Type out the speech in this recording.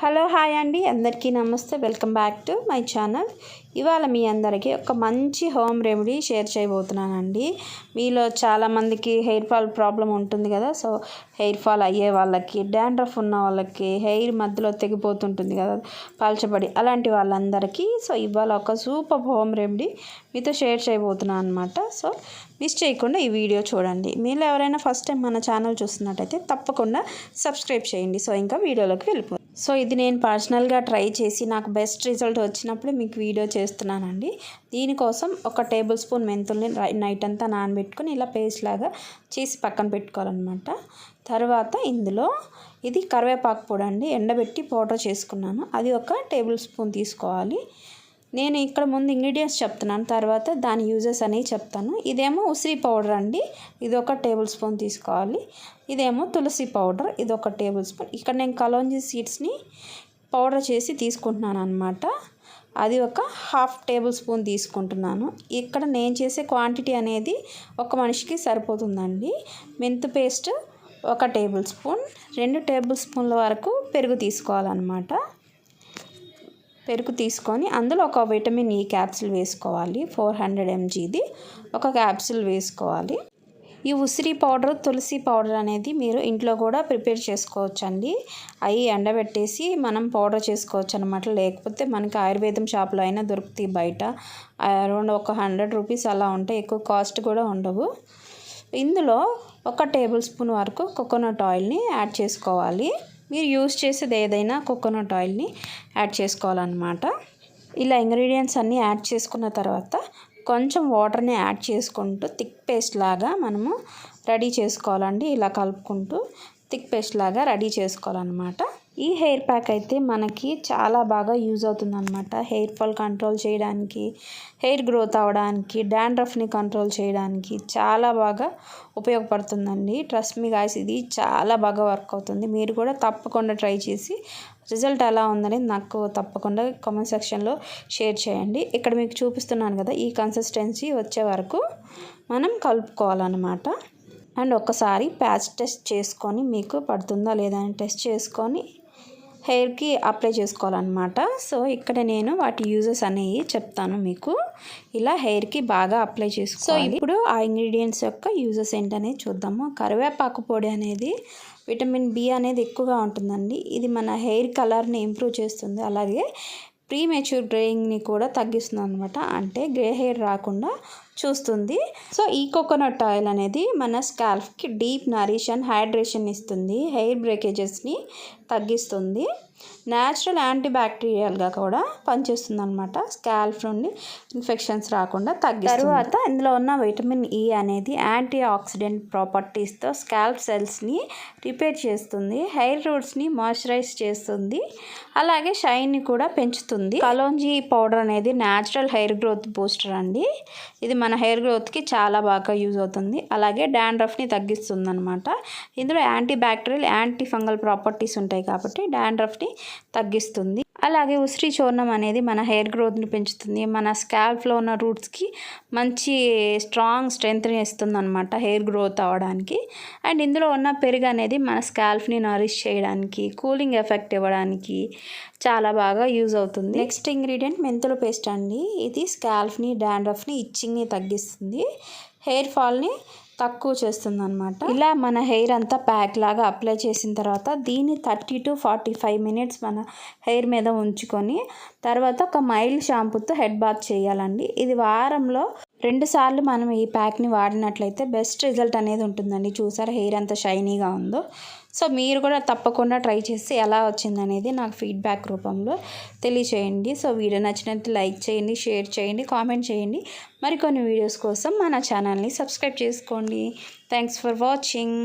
Hello hi అండి అందరికీ నమస్తే. Welcome back to my channel. ఇవాళ మీ అందరికీ ఒక మంచి హోమ్ రెమెడీ షేర్ చేయబోతున్నానండి. మీలో చాలామందికి హెయిర్ ఫాల్ ప్రాబ్లం ఉంటుంది కదా సో హెయిర్ ఫాల్ అయ్యే వాళ్ళకి డాండ్రఫ్ ఉన్న వాళ్ళకి హెయిర్ మధ్యలో తెగిపోతుంటుంది కదా పాల్చబడి అలాంటి వాళ్ళందరికీ సో ఇవాళ ఒక సూపర్ హోమ్ రెమెడీ మీతో షేర్ చేయబోతున్నాను అనమాట సో మిస్ చేయకుండా ఈ వీడియో చూడండి. మీరు ఎవరైనా ఫస్ట్ టైం మన ఛానల్ చూస్తున్నట్టయితే తప్పకుండా సబ్స్క్రైబ్ చేయండి. సో ఇంకా వీడియోలోకి వెళ్ళిపో సో ఇది నేను పర్సనల్గా ట్రై చేసి నాకు బెస్ట్ రిజల్ట్ వచ్చినప్పుడు మీకు వీడియో చేస్తున్నానండి. దీనికోసం ఒక టేబుల్ స్పూన్ మెంతుల్ని నైట్ అంతా నానబెట్టుకొని ఇలా పేస్ట్ లాగా చేసి పక్కన పెట్టుకోవాలన్నమాట. తర్వాత ఇందులో ఇది కరివేపాకు పొడి అండి ఎండబెట్టి పౌడర్ చేసుకున్నాను. అది ఒక టేబుల్ స్పూన్ తీసుకోవాలి. నేను ఇక్కడ ముందు ఇంగ్రీడియంట్స్ చెప్తున్నాను తర్వాత దాని యూజెస్ అనేవి చెప్తాను. ఇదేమో ఉసిరి పౌడర్ అండి ఇది ఒక టేబుల్ స్పూన్ తీసుకోవాలి. ఇదేమో తులసి పౌడర్ ఇది ఒక టేబుల్ స్పూన్ ఇక్కడ నేను కలోంజీ సీడ్స్ని పౌడర్ చేసి తీసుకుంటున్నాను అనమాట అది ఒక హాఫ్ టేబుల్ స్పూన్ తీసుకుంటున్నాను. ఇక్కడ నేను చేసే క్వాంటిటీ అనేది ఒక మనిషికి సరిపోతుందండి. మెంతు పేస్ట్ ఒక టేబుల్ స్పూన్ రెండు టేబుల్ స్పూన్ల వరకు పెరుగు తీసుకోవాలన్నమాట. పెరుగు తీసుకొని అందులో ఒక విటమిన్ ఈ క్యాప్సిల్ వేసుకోవాలి. ఫోర్ హండ్రెడ్ ఎంజీది ఒక క్యాప్సిల్ వేసుకోవాలి. ఈ ఉసిరి పౌడర్ తులసి పౌడర్ అనేది మీరు ఇంట్లో కూడా ప్రిపేర్ చేసుకోవచ్చు అండి అవి ఎండబెట్టేసి మనం పౌడర్ చేసుకోవచ్చు అనమాట లేకపోతే మనకి ఆయుర్వేదం షాప్లో అయినా దొరుకుతాయి బయట. అరౌండ్ ఒక హండ్రెడ్ రూపీస్ అలా ఉంటాయి ఎక్కువ కాస్ట్ కూడా ఉండవు. ఇందులో ఒక టేబుల్ స్పూన్ వరకు కోకోనట్ ఆయిల్ని యాడ్ చేసుకోవాలి. మీరు యూస్ చేసేది ఏదైనా కోకోనట్ ఆయిల్ని యాడ్ చేసుకోవాలన్నమాట. ఇలా ఇంగ్రీడియంట్స్ అన్నీ యాడ్ చేసుకున్న తర్వాత కొంచెం వాటర్ని యాడ్ చేసుకుంటూ థిక్ పేస్ట్ లాగా మనము రెడీ చేసుకోవాలండి. ఇలా కలుపుకుంటూ థిక్ పేస్ట్ లాగా రెడీ చేసుకోవాలన్నమాట. ఈ హెయిర్ ప్యాక్ అయితే మనకి చాలా బాగా యూజ్ అవుతుందన్నమాట. హెయిర్ ఫాల్ కంట్రోల్ చేయడానికి హెయిర్ గ్రోత్ అవ్వడానికి డాండ్రఫ్ని కంట్రోల్ చేయడానికి చాలా బాగా ఉపయోగపడుతుందండి. ట్రస్ట్ మీ గాయస్ ఇది చాలా బాగా వర్క్ అవుతుంది. మీరు కూడా తప్పకుండా ట్రై చేసి రిజల్ట్ ఎలా ఉందని నాకు తప్పకుండా కామెంట్ సెక్షన్లో షేర్ చేయండి. ఇక్కడ మీకు చూపిస్తున్నాను కదా ఈ కన్సిస్టెన్సీ వచ్చే వరకు మనం కలుపుకోవాలన్నమాట. అండ్ ఒకసారి ప్యాచ్ టెస్ట్ చేసుకొని మీకు పడుతుందా లేదా అని టెస్ట్ చేసుకొని హెయిర్కి అప్లై చేసుకోవాలన్నమాట. సో ఇక్కడ నేను వాటి యూజెస్ అనేవి చెప్తాను మీకు. ఇలా హెయిర్కి బాగా అప్లై చేసుకో సో ఇప్పుడు ఆ ఇంగ్రీడియంట్స్ యొక్క యూజెస్ ఏంటనేది చూద్దాము. కరివేపాకు పొడి అనేది విటమిన్ బి అనేది ఎక్కువగా ఉంటుందండి. ఇది మన హెయిర్ కలర్ని ఇంప్రూవ్ చేస్తుంది. అలాగే ప్రీ మెచ్యూర్ గ్రేయింగ్ని కూడా తగ్గిస్తుంది అనమాట అంటే గ్రే హెయిర్ రాకుండా చూస్తుంది. సో ఈ కోకోనట్ ఆయిల్ అనేది మన స్కాల్ఫ్కి డీప్ నరిష్ అండ్ హైడ్రేషన్ ఇస్తుంది. హెయిర్ బ్రేకేజెస్ని తగ్గిస్తుంది. న్యాచురల్ యాంటీబ్యాక్టీరియల్గా కూడా పనిచేస్తుంది అనమాట స్కాల్ఫ్ నుండి ఇన్ఫెక్షన్స్ రాకుండా తగ్గి తర్వాత ఇందులో ఉన్న విటమిన్ ఈ అనేది యాంటీ ఆక్సిడెంట్ ప్రాపర్టీస్తో స్కాల్ఫ్ సెల్స్ని రిపేర్ చేస్తుంది హెయిర్ రూట్స్ని మాయిశ్చరైజ్ చేస్తుంది అలాగే షైన్ని కూడా పెంచుతుంది. కలోంజీ పౌడర్ అనేది న్యాచురల్ హెయిర్ గ్రోత్ బూస్టర్ అండి. ఇది మన హెయిర్ గ్రోత్కి చాలా బాగా యూజ్ అవుతుంది. అలాగే డాండ్రఫ్ని తగ్గిస్తుంది అనమాట ఇందులో anti bacterial anti fungal properties ఉంటాయి కాబట్టి డాండ్రఫ్ని తగ్గిస్తుంది. అలాగే ఉసిరి చూర్ణం అనేది మన హెయిర్ గ్రోత్ని పెంచుతుంది. మన స్కాల్ఫ్లో ఉన్న రూట్స్కి మంచి స్ట్రాంగ్ స్ట్రెంగ్త్ని ఇస్తుంది అనమాట హెయిర్ గ్రోత్ అవ్వడానికి. అండ్ ఇందులో ఉన్న పెరుగు అనేది మన స్కాల్ఫ్ని నరిష్ చేయడానికి కూలింగ్ ఎఫెక్ట్ ఇవ్వడానికి చాలా బాగా యూజ్ అవుతుంది. నెక్స్ట్ ఇంగ్రీడియంట్ మెంతుల పేస్ట్ అండి. ఇది స్కాల్ఫ్ని డాండ్రఫ్ని ఇచ్చింగ్ని తగ్గిస్తుంది. హెయిర్ ఫాల్ని తక్కువ చేస్తుంది అనమాట ఇలా మన హెయిర్ అంతా ప్యాక్ లాగా అప్లై చేసిన తర్వాత దీన్ని thirty to forty five minutes మన హెయిర్ మీద ఉంచుకొని తర్వాత ఒక మైల్డ్ షాంపూతో హెడ్ బాత్ చేయాలండి. ఇది వారంలో రెండుసార్లు మనం ఈ ప్యాక్ని వాడినట్లయితే బెస్ట్ రిజల్ట్ అనేది ఉంటుందండి. చూసారా హెయిర్ అంత షైనీగా ఉందో. సో మీరు కూడా తప్పకుండా ట్రై చేసి ఎలా వచ్చిందనేది నాకు ఫీడ్బ్యాక్ రూపంలో తెలియచేయండి. సో వీడియో నచ్చినట్టు లైక్ చేయండి షేర్ చేయండి కామెంట్ చేయండి. మరికొన్ని వీడియోస్ కోసం మన ఛానల్ని సబ్స్క్రైబ్ చేసుకోండి. Thanks for watching.